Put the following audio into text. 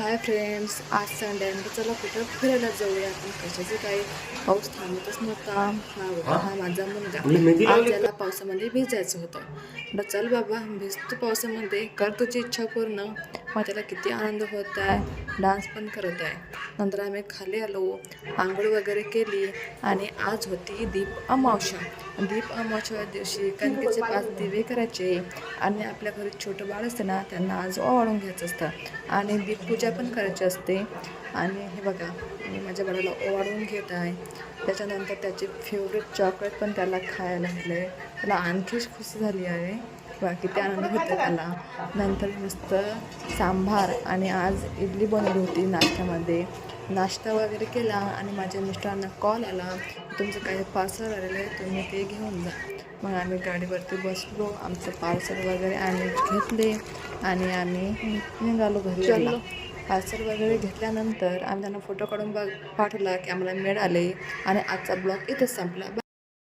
Hi friends आज Sunday आहे म्हणजे चला कुठं फिरायला जाऊया आपण. कशाचे काही पाऊस थांबतच नव्हता. हा बघा हा? माझा मुलगा. आज त्याला पावसामध्ये भिजायचं होतं. म्हटलं चल बाबा भिजतो पावसामध्ये. कर तुझी इच्छा पूर्ण. मग त्याला किती आनंद होत आहे. डान्स पण करत आहे. नंतर आम्ही खाली आलो आंघोळ वगैरे केली आणि आज होती दीप अमावस्या. दीप अमावस्या दिवशी कणकेचे पाच दिवे करायचे आणि आपल्या घरी छोटं बाळ असते ना त्यांना आज ओवाळून घ्यायचं असतं आणि दीपपूजा पण करायची असते. आणि हे बघा मी माझ्या बाळाला ओवाळून घेत आहे. त्याच्यानंतर त्याचे फेवरेट चॉकलेट पण त्याला खायला दिलं त्याला आणखीच खुशी झाली आहे. बाकी त्या आनंद होता त्याला. नंतर मस्त सांभार आणि आज इडली बनवली होती नाश्त्यामध्ये. नाश्ता वगैरे केला आणि माझ्या मिस्टरांना कॉल आला तुमचं काही पार्सल आलेलं आहे तुम्ही ते घेऊन जा. मग आम्ही गाडीवरती बसलो आमचं पार्सल वगैरे आम्ही घेतले आणि आम्ही निघालो घरी. पार्सल वगैरे घेतल्यानंतर आम्ही त्यांना फोटो काढून बघ पाठवला की आम्हाला मिळाले आणि आजचा ब्लॉग इथेच संपला.